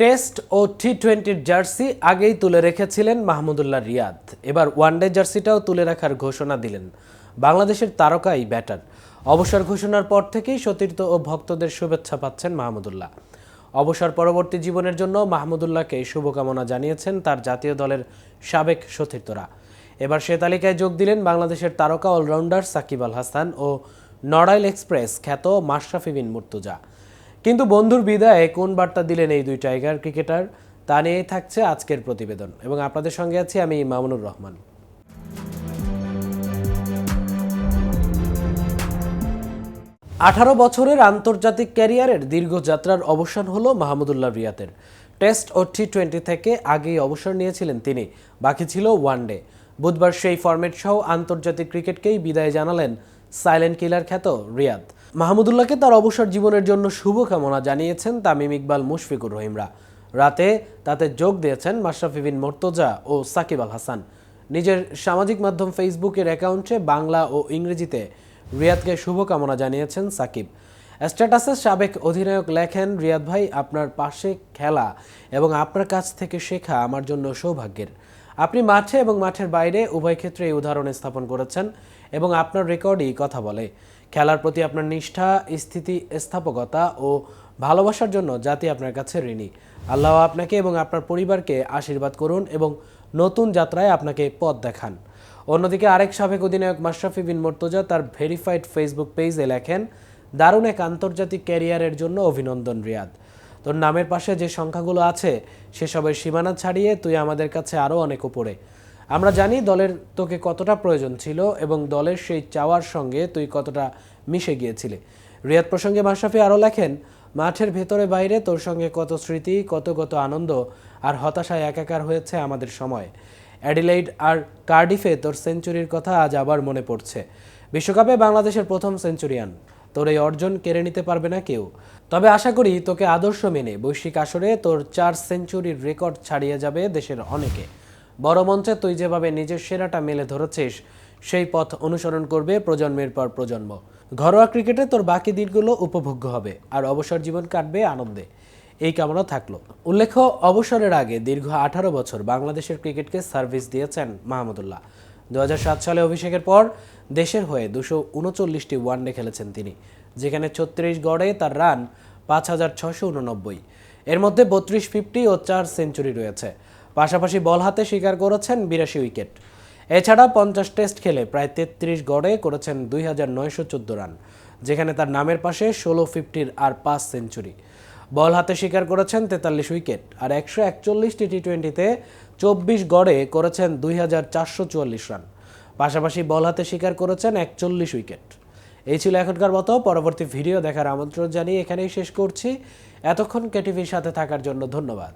Test ও টি টোয়েন্টির jersey আগেই তুলে রেখেছিলেন মাহমুদুল্লাহ রিয়াদ। এবার ওয়ানডে জার্সিটাও তুলে রাখার ঘোষণা দিলেন বাংলাদেশের তারকা এই ব্যাটার। অবসর ঘোষণার পর থেকেই সতীর্থ ও ভক্তদের শুভেচ্ছা পাচ্ছেন মাহমুদুল্লাহ। অবসর পরবর্তী জীবনের জন্য মাহমুদুল্লাহকে শুভকামনা জানিয়েছেন তার জাতীয় দলের সাবেক সতীর্থরা। এবার সে তালিকায় যোগ দিলেন বাংলাদেশের তারকা অলরাউন্ডার সাকিব আল হাসান ও নড়াইল এক্সপ্রেস খ্যাত মাশরাফি বিন মুর্তুজা। কিন্তু বন্ধুর বিদায়ে কোন বার্তা দিলেন এই দুই টাইগার ক্রিকেটার, তা নিয়েই থাকছে আজকের প্রতিবেদন। এবং আপনাদের সঙ্গে আছি আমি মামুনুর রহমান। আঠারো বছরের আন্তর্জাতিক ক্যারিয়ারের দীর্ঘ যাত্রার অবসান হলো মাহমুদুল্লাহ রিয়াতের টেস্ট ও টি টোয়েন্টি থেকে আগেই অবসর নিয়েছিলেন তিনি, বাকি ছিল ওয়ানডে। বুধবার সেই ফরম্যাট সহ আন্তর্জাতিক ক্রিকেটকেই বিদায় জানালেন সাইলেন্ট কিলার খ্যাত রিয়াদ। মাহমুদুল্লাহকে তার অবসর জীবনের জন্য শুভকামনা জানিয়েছেন তামিম ইকবাল, মুশফিকুর রহিমরা। রাতে তাতে যোগ দিয়েছেন মাশরাফি বিন মোর্তজা ও সাকিব আল হাসান। নিজের সামাজিক মাধ্যম ফেসবুকের অ্যাকাউন্টে বাংলা ও ইংরেজিতে রিয়াদকে শুভকামনা জানিয়েছেন সাকিব। স্ট্যাটাসে সাবেক অধিনায়ক লেখেন, রিয়াদ ভাই, আপনার পাশে খেলা এবং আপনার কাছ থেকে শেখা আমার জন্য সৌভাগ্যের। আপনি মাঠে এবং মাঠের বাইরে উভয় ক্ষেত্রে এই উদাহরণ স্থাপন করেছেন। এবং আপনার রেকর্ডই কথা বলে। খেলার প্রতি আপনার নিষ্ঠা, স্থিতি, স্থাপকতা ও ভালোবাসার জন্য জাতি আপনার কাছে ঋণী। আল্লাহ আপনাকে এবং আপনার পরিবারকে আশীর্বাদ করুন এবং নতুন যাত্রায় আপনাকে পথ দেখান। অন্যদিকে আরেক সাবেক অধিনায়ক মাশরাফি বিন মর্তজা তার ভেরিফাইড ফেসবুক পেজে লেখেন, দারুণ এক আন্তর্জাতিক ক্যারিয়ারের জন্য অভিনন্দন, রিয়াদ। তোর নামের পাশে যে সংখ্যাগুলো আছে, সেসবের সীমানা ছাড়িয়ে তুই আমাদের কাছে আরও অনেক উপরে। আমরা জানি দলের তোকে কতটা প্রয়োজন ছিল এবং দলের সেই চাওয়ার সঙ্গে তুই কতটা মিশে গিয়েছিলে। রিয়াদ প্রসঙ্গে মাশরাফি আরও লেখেন, মাঠের ভেতরে বাইরে তোর সঙ্গে কত স্মৃতি, কত কত আনন্দ আর হতাশায় একাকার হয়েছে আমাদের সময়। অ্যাডিলাইড আর কার্ডিফে তোর সেঞ্চুরির কথা আজ আবার মনে পড়ছে। বিশ্বকাপে বাংলাদেশের প্রথম সেঞ্চুরিয়ান। তোর এই অর্জন কেড়ে নিতে পারবে না কেউ। তবে আশা করি তোকে আদর্শ মেনে বৈশ্বিক আসরে তোর চার সেঞ্চুরির রেকর্ড ছাড়িয়ে যাবে দেশের অনেকে। বড় মঞ্চে তুই যেভাবে নিজের সেরাটা মেলে ধরেছিস, সেই পথ অনুসরণ করবে প্রজন্মের পর প্রজন্ম। ঘরোয়া ক্রিকেটে তোর বাকি দিনগুলো উপভোগ্য হবে আর অবসর জীবন কাটবে আনন্দে। এই কামনা থাকল। উল্লেখ্য, অবসরের আগে দীর্ঘ আঠারো বছর বাংলাদেশের ক্রিকেটকে সার্ভিস দিয়েছেন মাহমুদুল্লাহ দু সালে অভিষেকের পর দেশের হয়ে দুশো উনচল্লিশটি ওয়ানডে খেলেছেন তিনি, যেখানে ছত্রিশ গড়ে তার রান পাঁচ হাজার ছশো উননব্বই। এর মধ্যে বত্রিশ ফিফটি ও চার সেঞ্চুরি রয়েছে। পাশাপাশি বল হাতে শিকার করেছেন বিরাশি উইকেট। এছাড়া পঞ্চাশ টেস্ট খেলে প্রায় তেত্রিশ গড়ে করেছেন দুই হাজার নয়শো চোদ্দ রান, যেখানে তার নামের পাশে ষোলো ফিফটির আর পাঁচ সেঞ্চুরি। বল হাতে শিকার করেছেন তেতাল্লিশ উইকেট আর একশো একচল্লিশটি টি টোয়েন্টিতে চব্বিশ গড়ে করেছেন দুই হাজার চারশো চুয়াল্লিশ রান। পাশাপাশি বল হাতে শিকার করেছেন একচল্লিশ উইকেট। এই ছিল এখনকার মতো, পরবর্তী ভিডিও দেখার আমন্ত্রণ জানিয়ে এখানেই শেষ করছি। এতক্ষণ কেটিভির সাথে থাকার জন্য ধন্যবাদ।